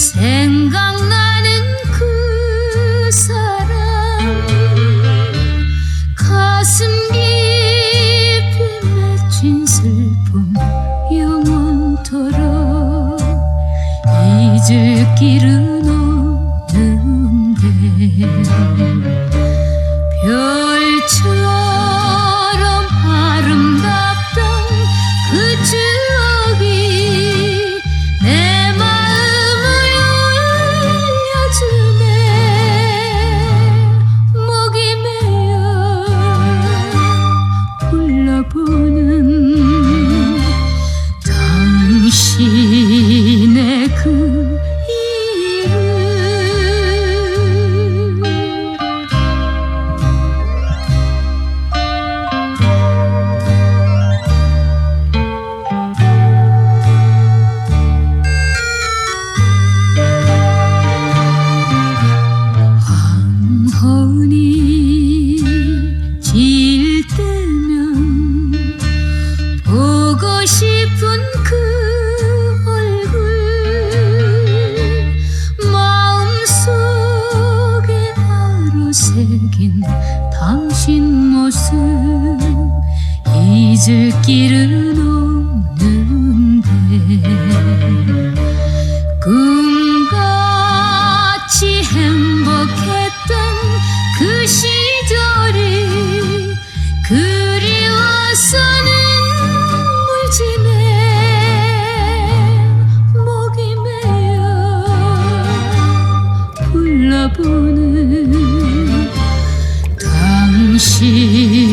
생각나는 그 사람. 가슴 깊이 맺힌 슬픔 영원토록 잊을 길은 없는데. 싶은 그 얼굴. 마음속에 바로 새긴 당신 모습. 잊을 길은 없 만나보는 당신.